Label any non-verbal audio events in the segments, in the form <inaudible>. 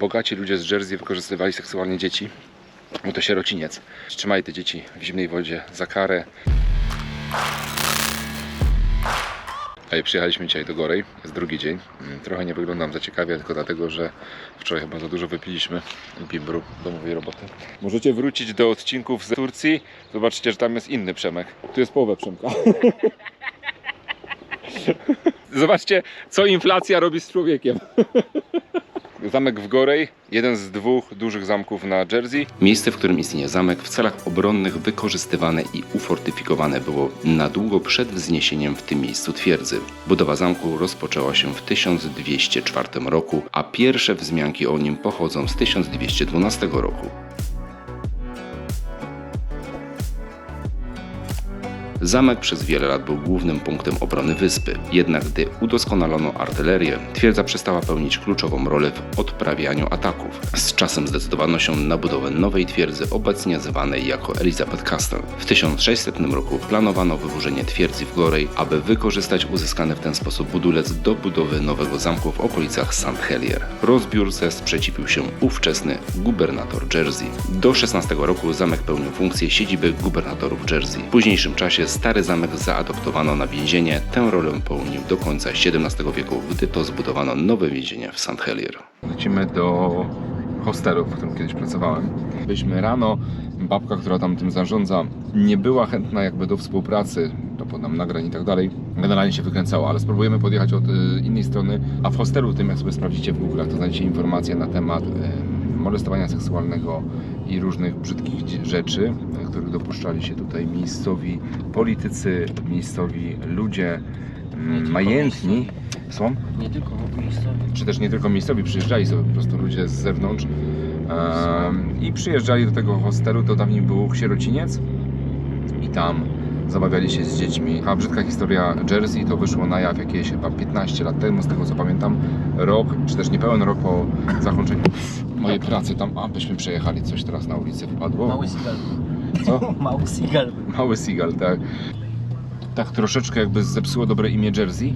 bogaci ludzie z Jersey wykorzystywali seksualnie dzieci. Był to sierociniec. Trzymali te dzieci w zimnej wodzie za karę. Ej, przyjechaliśmy dzisiaj do Gorej, jest drugi dzień. Mm, Trochę nie wyglądam za ciekawie, tylko dlatego, że wczoraj chyba za dużo wypiliśmy bimbru domowej roboty. Możecie wrócić do odcinków z Turcji, zobaczycie, że tam jest inny Przemek. Tu jest połowę Przemka. <laughs> Zobaczcie, co inflacja robi z człowiekiem. <laughs> Zamek w Gorej, jeden z dwóch dużych zamków na Jersey. Miejsce, w którym istnieje zamek, w celach obronnych wykorzystywane i ufortyfikowane było na długo przed wzniesieniem w tym miejscu twierdzy. Budowa zamku rozpoczęła się w 1204 roku, a pierwsze wzmianki o nim pochodzą z 1212 roku. Zamek przez wiele lat był głównym punktem obrony wyspy. Jednak gdy udoskonalono artylerię, twierdza przestała pełnić kluczową rolę w odprawianiu ataków. Z czasem zdecydowano się na budowę nowej twierdzy, obecnie zwanej jako Elizabeth Castle. W 1600 roku planowano wyburzenie twierdzy w Gorej, aby wykorzystać uzyskany w ten sposób budulec do budowy nowego zamku w okolicach St. Helier. Rozbiórce sprzeciwił się ówczesny gubernator Jersey. Do 16 roku zamek pełnił funkcję siedziby gubernatorów Jersey. W późniejszym czasie stary zamek zaadoptowano na więzienie. Tę rolę pełnił do końca XVII wieku, gdy to zbudowano nowe więzienie w St. Helier. Lecimy do hostelu, w którym kiedyś pracowałem. Byliśmy rano, babka, która tam tym zarządza, nie była chętna jakby do współpracy, do podam nagrań i tak dalej. Generalnie się wykręcała, ale spróbujemy podjechać od y, innej strony, a w hostelu tym, jak sobie sprawdzicie w Google, to znajdziecie informacje na temat y, molestowania seksualnego i różnych brzydkich rzeczy, których dopuszczali się tutaj miejscowi politycy, miejscowi ludzie, mm, majętni. Są? Nie tylko miejscowi. czy też nie tylko miejscowi, przyjeżdżali sobie po prostu ludzie z zewnątrz i przyjeżdżali do tego hostelu, to dawniej był sierociniec i tam zabawiali się z dziećmi. A brzydka historia Jersey to wyszło na jaw jakieś chyba 15 lat temu, z tego co pamiętam, rok, czy też niepełen rok po zakończeniu mojej pracy tam, a byśmy przejechali, coś teraz na ulicy wpadło. Mały seagal. Co? <laughs> Mały seagal. Mały Seagal, tak. Tak troszeczkę jakby zepsuło dobre imię Jersey.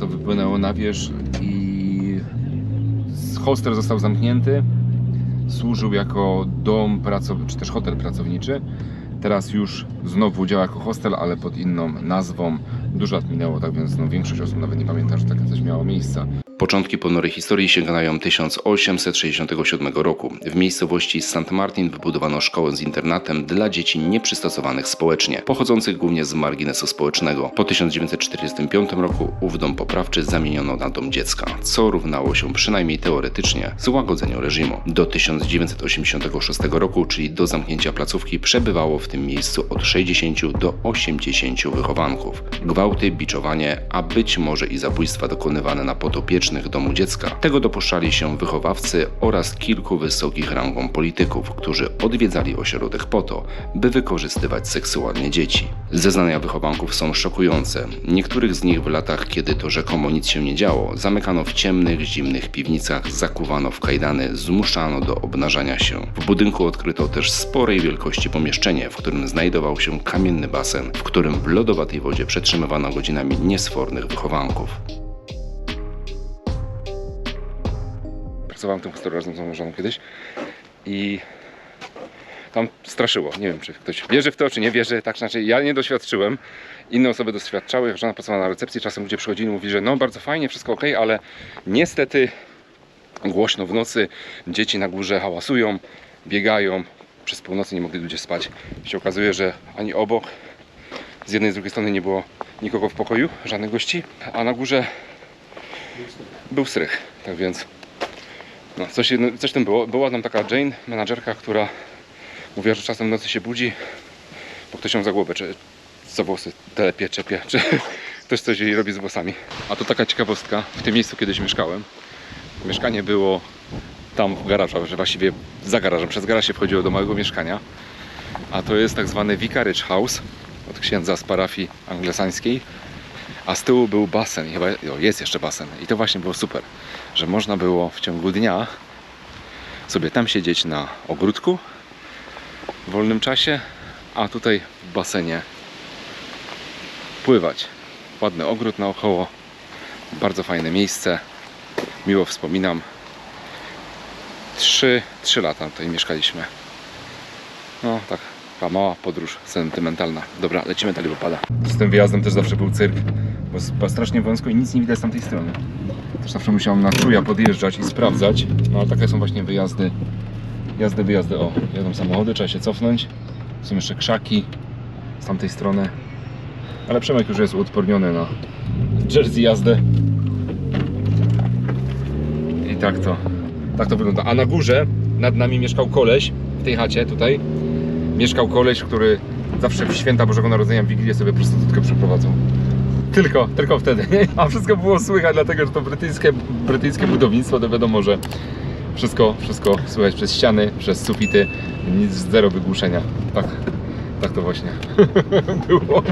To wypłynęło na wierzch i hostel został zamknięty. Służył jako dom pracowniczy, czy też hotel pracowniczy. Teraz już znowu działa jako hostel, ale pod inną nazwą. Dużo lat minęło, tak więc no, większość osób nawet nie pamięta, że takie coś miało miejsce. Początki ponurej historii sięgają 1867 roku. W miejscowości St. Martin wybudowano szkołę z internatem dla dzieci nieprzystosowanych społecznie, pochodzących głównie z marginesu społecznego. Po 1945 roku ów dom poprawczy zamieniono na dom dziecka, co równało się przynajmniej teoretycznie złagodzeniu reżimu. Do 1986 roku, czyli do zamknięcia placówki, przebywało w tym miejscu od 60 do 80 wychowanków. Gwałty, biczowanie, a być może i zabójstwa dokonywane na podopiecznych domu dziecka. Tego dopuszczali się wychowawcy oraz kilku wysokich rangą polityków, którzy odwiedzali ośrodek po to, by wykorzystywać seksualnie dzieci. Zeznania wychowanków są szokujące. Niektórych z nich w latach, kiedy to rzekomo nic się nie działo, zamykano w ciemnych, zimnych piwnicach, zakuwano w kajdany, zmuszano do obnażania się. W budynku odkryto też sporej wielkości pomieszczenie, w którym znajdował się kamienny basen, w którym w lodowatej wodzie przetrzymywano godzinami niesfornych wychowanków. Pracowałem tym hostelu razem z moją żoną kiedyś i tam straszyło. Nie wiem, czy ktoś wierzy w to, czy nie wierzy. Tak, znaczy ja nie doświadczyłem. Inne osoby doświadczały. Żona pracowała na recepcji, czasem ludzie przychodzili i mówili, że no bardzo fajnie, wszystko ok, ale niestety głośno w nocy, dzieci na górze hałasują, biegają. Przez północy nie mogli ludzie spać. się okazuje, że ani obok, z jednej z drugiej strony nie było nikogo w pokoju, żadnych gości, a na górze był strych. Tak więc no, coś, coś tym było. Była tam taka Jane, menadżerka, która mówiła, że czasem w nocy się budzi, bo ktoś ją za głowę, czy za włosy telepie, czepie, czy <laughs> ktoś coś jej robi z włosami. A to taka ciekawostka. W tym miejscu kiedyś mieszkałem. Mieszkanie było tam w garażu, że właściwie za garażem. Przez garaż się wchodziło do małego mieszkania. A to jest tak zwany Vicarage House od księdza z parafii anglesańskiej. A z tyłu był basen, chyba jest jeszcze basen. I to właśnie było super, że można było w ciągu dnia sobie tam siedzieć na ogródku w wolnym czasie, a tutaj w basenie pływać. Ładny ogród naokoło, bardzo fajne miejsce, miło wspominam. trzy, trzy lata tutaj mieszkaliśmy. No tak, taka mała podróż sentymentalna. Dobra, lecimy dalej, bo pada. Z tym wyjazdem też zawsze był cyrk, bo strasznie wąsko i nic nie widać z tamtej strony. Też zawsze musiałem na czuja podjeżdżać i sprawdzać. No ale takie są właśnie wyjazdy. Jazdy, wyjazdy. O, jadą samochody, trzeba się cofnąć. Są jeszcze krzaki z tamtej strony. Ale Przemek już jest uodporniony na jersey jazdę. I tak to, tak to wygląda. A na górze nad nami mieszkał koleś w tej chacie tutaj. Mieszkał koleś, który zawsze w święta Bożego Narodzenia w Wigilię sobie prostytutkę przeprowadzał. Tylko, tylko wtedy. <laughs> A wszystko było słychać, dlatego że to brytyjskie, brytyjskie budownictwo, to wiadomo, że wszystko, wszystko słychać przez ściany, przez sufity, nic, zero wygłuszenia. Tak, tak to właśnie <laughs> było.